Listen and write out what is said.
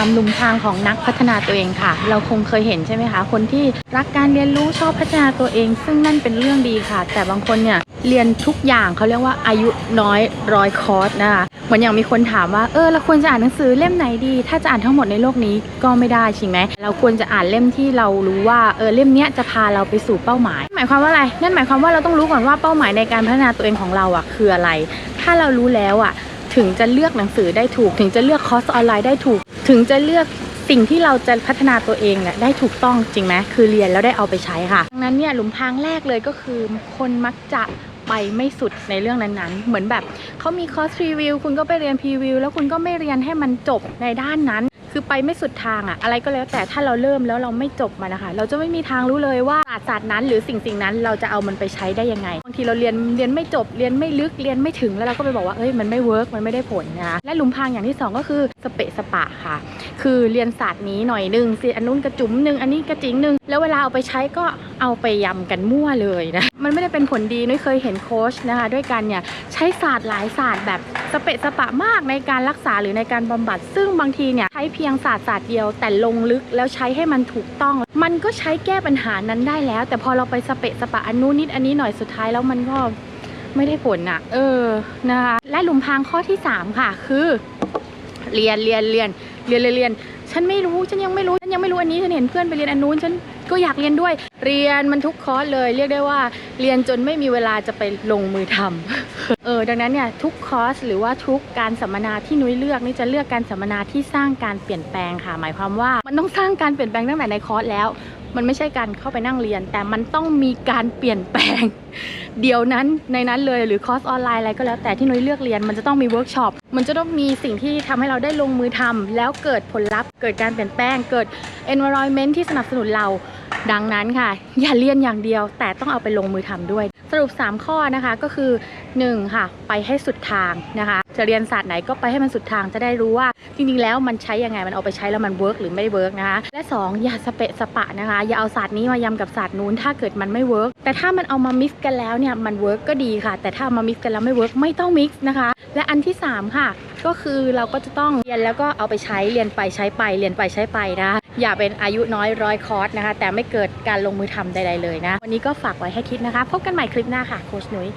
ามลุมทางของนักพัฒนาตัวเองค่ะ เราคงเคยเห็นใช่ไหมคะ คนที่รักการเรียนรู้ชอบพัฒนาตัวเอง ซึ่งนั่นเป็นเรื่องดีค่ะ แต่บางคนเนี่ยเรียนทุกอย่างเขาเรียกว่าอายุน้อยร้อยคอร์สนะคะเหมือนอย่างมีคนถามว่าเออเราควรจะอ่านหนังสือเล่มไหนดี ถ้าจะอ่านทั้งหมดในโลกนี้ก็ไม่ได้ใช่ไหมเราควรจะอ่านเล่มที่เรารู้ว่าเออเล่มเนี้ยจะพาเราไปสู่เป้าหมาย หมายความว่าอะไร นั่นหมายความว่าเราต้องรู้ก่อนว่าเป้าหมายในการพัฒนาตัวเองของเราอะคืออะไร ถ้าเรารู้แล้วอะถึงจะเลือกหนังสือได้ถูก ถึงจะเลือกคอร์สออนไลน์ได้ถูก ถึงจะเลือกสิ่งที่เราจะพัฒนาตัวเองเนี่ยได้ถูกต้องจริงไหมคือเรียนแล้วได้เอาไปใช้ค่ะดังนั้นเนี่ยหลุมพรางแรกเลยก็คือคนมักจะไปไม่สุดในเรื่องนั้นๆ เหมือนแบบเขามีคอร์สรีวิวคุณก็ไปเรียนพรีวิวแล้วคุณก็ไม่เรียนให้มันจบในด้านนั้น คือไปไม่สุดทางอะอะไรก็แล้วแต่ถ้าเราเริ่มแล้วเราไม่จบมันนะคะเราจะไม่มีทางรู้เลยว่าศาสตร์นั้นหรือสิ่งสิ่งนั้นเราจะเอามันไปใช้ได้ยังไงบางทีเราเรียนเรียนไม่จบเรียนไม่ลึกเรียนไม่ถึงแล้วเราก็ไปบอกว่าเอ้ยมันไม่เวิร์กมันไม่ได้ผลนะและหลุมพรางอย่างที่สองก็คือสเปะสปะค่ะ คือเรียนศาสตร์นี้หน่อยหนึงสิอันนู้นกระจุ๋มหนึ่งอันนี้กระจิ๋งหนึ่งแล้วเวลาเอาไปใช้ก็ เอาไปยำกันมั่วเลยนะ มันไม่ได้เป็นผลดีนุ้ยเคยเห็นโค้ชนะคะ ด้วยกันเนี่ยใช้ศาสตร์หลายศาสตร์แบบสเปะสปะมากในการรักษาหรือในการบำบัด ซึ่งบางทีเนี่ยใช้เพียงศาสตร์ศาสตร์เดียว แต่ลงลึกแล้วใช้ให้มันถูกต้อง มันก็ใช้แก้ปัญหานั้นได้แล้ว แต่พอเราไปสเปะสปะอันนู้นนิดอันนี้หน่อยสุดท้ายแล้วมันก็ไม่ได้ผลอะ เออนะคะและหลุมพรางข้อที่สามค่ะ คือเรียนเรียนเรียนเรียนเรียนเรียน ฉันไม่รู้ ฉันยังไม่รู้ ฉันยังไม่รู้อันนี้ ฉันเห็นเพื่อนไปเรียนอันนู้น ฉัน ก็อยากเรียนด้วย เรียนมันทุกคอร์สเลย เรียกได้ว่าเรียนจนไม่มีเวลาจะไปลงมือทำเออดังนั้นเนี่ยทุกคอร์สหรือว่าทุกการสัมมนาที่นุ้ยเลือกนี่จะเลือกการสัมมนาที่สร้างการเปลี่ยนแปลงค่ะ หมายความว่ามันต้องสร้างการเปลี่ยนแปลงตั้งแต่ในคอร์สแล้ว มันไม่ใช่การเข้าไปนั่งเรียน แต่มันต้องมีการเปลี่ยนแปลง เดี๋ยวนั้นในนั้นเลยหรือคอร์สออนไลน์อะไรก็แล้วแต่ที่นุ้ยเลือกเรียน มันจะต้องมีเวิร์กช็อปมันจะต้องมีสิ่งที่ทำให้เราได้ลงมือทำแล้วเกิดผลลัพธ์ เกิดการเปลี่ยนแปลงเกิด environment ที่สนับสนุนเราดังนั้นค่ะ อย่าเรียนอย่างเดียว แต่ต้องเอาไปลงมือทำด้วย สรุป 3 ข้อนะคะก็คือ 1 ค่ะ ไปให้สุดทางนะคะ จะเรียนศาสตร์ไหนก็ไปให้มันสุดทางจะได้รู้ว่า จริงๆแล้วมันใช้ยังไงมันเอาไปใช้แล้วมันเวิร์กหรือไม่เวิร์กนะคะและ2อย่าสเปะสปะนะคะ อย่าเอาศาสตร์นี้มายำกับศาสตร์นู้นถ้าเกิดมันไม่เวิร์กแต่ถ้ามันเอามามิกซ์กันแล้วเนี่ยมันเวิร์กก็ดีค่ะ แต่ถ้ามามิกซ์กันแล้วไม่เวิร์กไม่ต้องมิกซ์นะคะ และอันที่ 3 ค่ะ ก็คือเราก็จะต้องเรียนแล้วก็เอาไปใช้เรียนไปใช้ไปเรียนไปใช้ไปนะอย่าเป็นอายุน้อยร้อยคอร์สนะคะ แต่ไม่เกิดการลงมือทำใดๆเลยนะ วันนี้ก็ฝากไว้ให้คิดนะคะ พบกันใหม่คลิปหน้าค่ะโค้ชนุ้ย